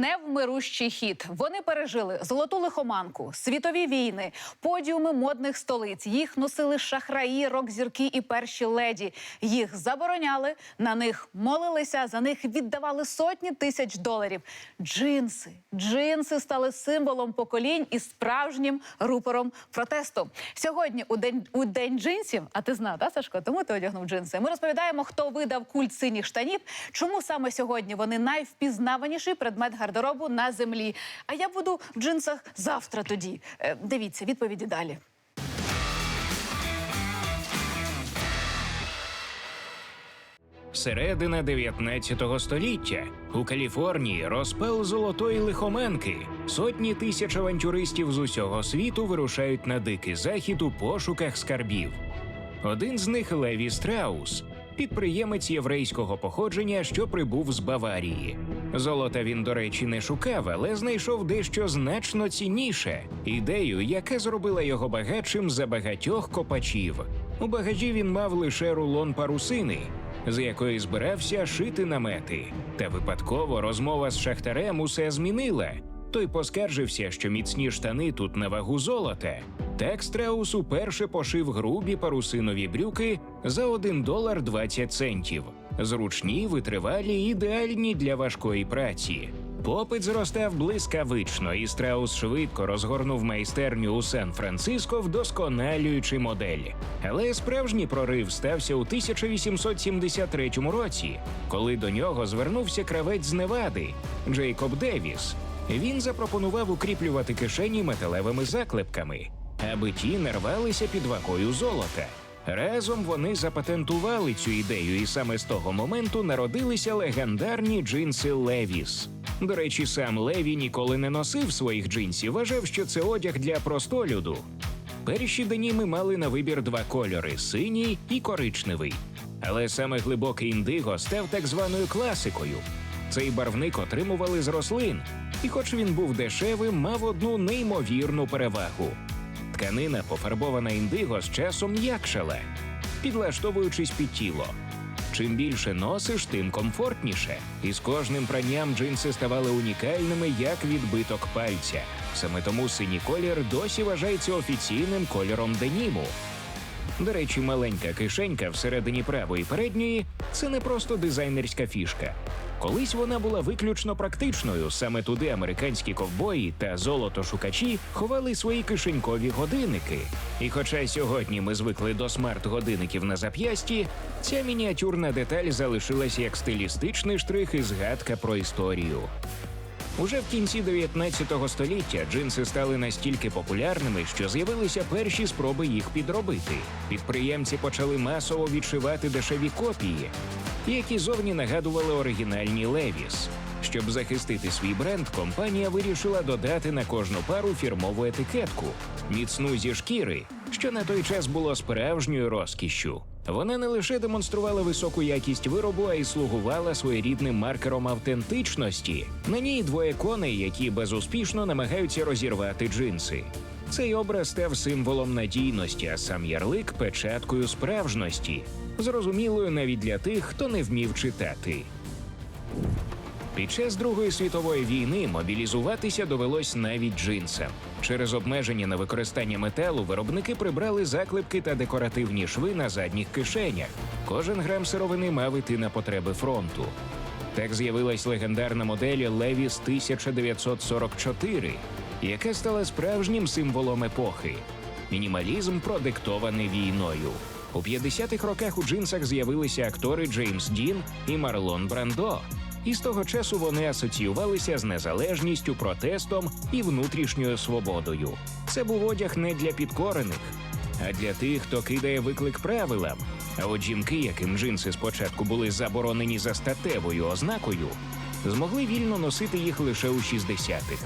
невмирущий хід. Вони пережили золоту лихоманку, світові війни, подіуми модних столиць. Їх носили шахраї, рок-зірки і перші леді. Їх забороняли, на них молилися, за них віддавали сотні тисяч доларів. Джинси, джинси стали символом поколінь і справжнім рупором протесту. Сьогодні у день у день джинсів. А ти знав, та Сашко? Тому ти одягнув джинси. Ми розповідаємо, хто видав культ синіх штанів, чому саме сьогодні вони найвпізнаваніший предмет гардеробу на землі. А я буду в джинсах завтра. Тоді Е, дивіться відповіді далі. Середина 19 століття у Каліфорнії розпал золотої лихоманки. Сотні тисяч авантюристів з усього світу вирушають на дикий захід у пошуках скарбів. Один з них Леві Страус, підприємець єврейського походження, що прибув з Баварії. Золота він, до речі, не шукав, але знайшов дещо значно цінніше ідею, яка зробила його багатшим за багатьох копачів. У багажі він мав лише рулон парусини, з якої збирався шити намети. Та випадково розмова з шахтарем усе змінила. Той поскаржився, що міцні штани тут на вагу золота. Так уперше пошив грубі парусинові брюки за 1 долар 20 центів. Зручні, витривалі, ідеальні для важкої праці. Попит зростав блискавично, і Страус швидко розгорнув майстерню у Сан-Франциско, вдосконалюючи модель. Але справжній прорив стався у 1873 році, коли до нього звернувся кравець з Невади Джейкоб Девіс. Він запропонував укріплювати кишені металевими заклепками, аби ті не рвалися під вагою золота. Разом вони запатентували цю ідею, і саме з того моменту народилися легендарні джинси Левіс. До речі, сам Леві ніколи не носив своїх джинсів, вважав, що це одяг для простолюду. Перші деніми мали на вибір два кольори синій і коричневий. Але саме глибокий індиго став так званою класикою. Цей барвник отримували з рослин, і, хоч він був дешевим, мав одну неймовірну перевагу. Тканина, пофарбована індиго, з часом м'якшала, підлаштовуючись під тіло. Чим більше носиш, тим комфортніше. І з кожним пранням джинси ставали унікальними як відбиток пальця. Саме тому синій колір досі вважається офіційним кольором деніму. До речі, маленька кишенька всередині правої передньої це не просто дизайнерська фішка. Колись вона була виключно практичною. Саме туди американські ковбої та золотошукачі ховали свої кишенькові годинники. І хоча сьогодні ми звикли до смарт-годинників на зап'ясті, ця мініатюрна деталь залишилася як стилістичний штрих і згадка про історію. Уже в кінці 19 століття джинси стали настільки популярними, що з'явилися перші спроби їх підробити. Підприємці почали масово відшивати дешеві копії, які зовні нагадували оригінальні Левіс. Щоб захистити свій бренд, компанія вирішила додати на кожну пару фірмову етикетку міцну зі шкіри, що на той час було справжньою розкішшю. Вона не лише демонструвала високу якість виробу, а й слугувала своєрідним маркером автентичності. На ній двоє коней, які безуспішно намагаються розірвати джинси. Цей образ став символом надійності, а сам ярлик печаткою справжності, зрозумілою навіть для тих, хто не вмів читати. Під час Другої світової війни мобілізуватися довелось навіть джинсам. Через обмеження на використання металу виробники прибрали заклепки та декоративні шви на задніх кишенях. Кожен грам сировини мав іти на потреби фронту. Так з'явилась легендарна модель Levi's 1944, яка стала справжнім символом епохи. Мінімалізм продиктований війною. У 50-х роках у джинсах з'явилися актори Джеймс Дін і Марлон Брандо. І з того часу вони асоціювалися з незалежністю, протестом і внутрішньою свободою. Це був одяг не для підкорених, а для тих, хто кидає виклик правилам. А от жінки, яким джинси спочатку були заборонені за статевою ознакою, змогли вільно носити їх лише у 60-х.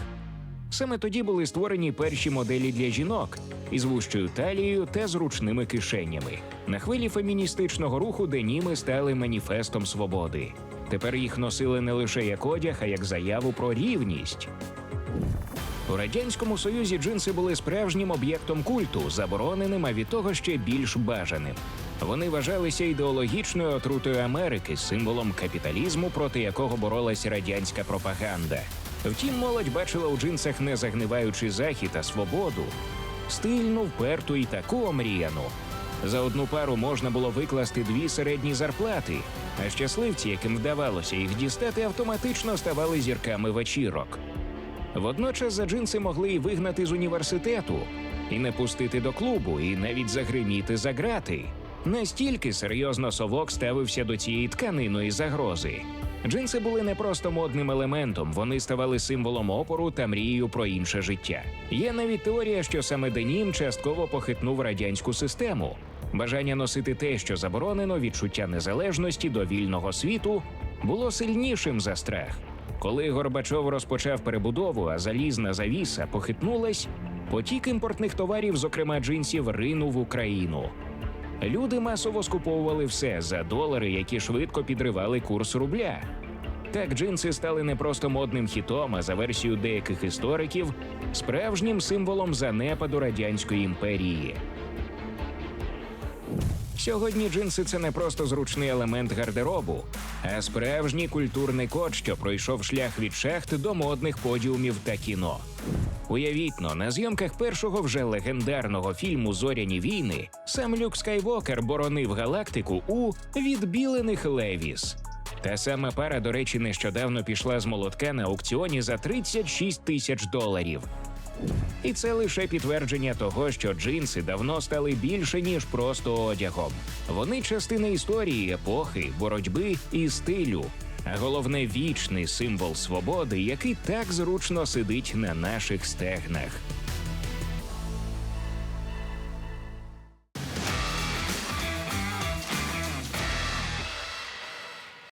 Саме тоді були створені перші моделі для жінок із вущою талією та зручними кишенями. На хвилі феміністичного руху деніми стали маніфестом свободи. Тепер їх носили не лише як одяг, а як заяву про рівність. У радянському союзі джинси були справжнім об'єктом культу, забороненим, а від того ще більш бажаним. Вони вважалися ідеологічною отрутою Америки, символом капіталізму, проти якого боролась радянська пропаганда. Втім, молодь бачила у джинсах не загниваючий захід, а свободу. Стильну, вперту і таку омріяну. За одну пару можна було викласти дві середні зарплати, а щасливці, яким вдавалося їх дістати, автоматично ставали зірками вечірок. Водночас за джинси могли й вигнати з університету, і не пустити до клубу, і навіть загриміти за грати. Настільки серйозно совок ставився до цієї тканиної загрози. Джинси були не просто модним елементом, вони ставали символом опору та мрією про інше життя. Є навіть теорія, що саме денім частково похитнув радянську систему. Бажання носити те, що заборонено, відчуття незалежності до вільного світу було сильнішим за страх. Коли Горбачов розпочав перебудову, а залізна завіса похитнулась, потік імпортних товарів, зокрема джинсів, ринув Україну. Люди масово скуповували все за долари, які швидко підривали курс рубля. Так джинси стали не просто модним хітом, а за версією деяких істориків, справжнім символом занепаду радянської імперії. Сьогодні джинси це не просто зручний елемент гардеробу, а справжній культурний код, що пройшов шлях від шахт до модних подіумів та кіно. Уявіть но, на зйомках першого вже легендарного фільму Зоряні війни сам Люк Скайвокер боронив галактику у відбілених Левіс. Та сама пара, до речі, нещодавно пішла з молотка на аукціоні за 36 тисяч доларів. І це лише підтвердження того, що джинси давно стали більше ніж просто одягом. Вони частина історії, епохи, боротьби і стилю. А головне вічний символ свободи, який так зручно сидить на наших стегнах.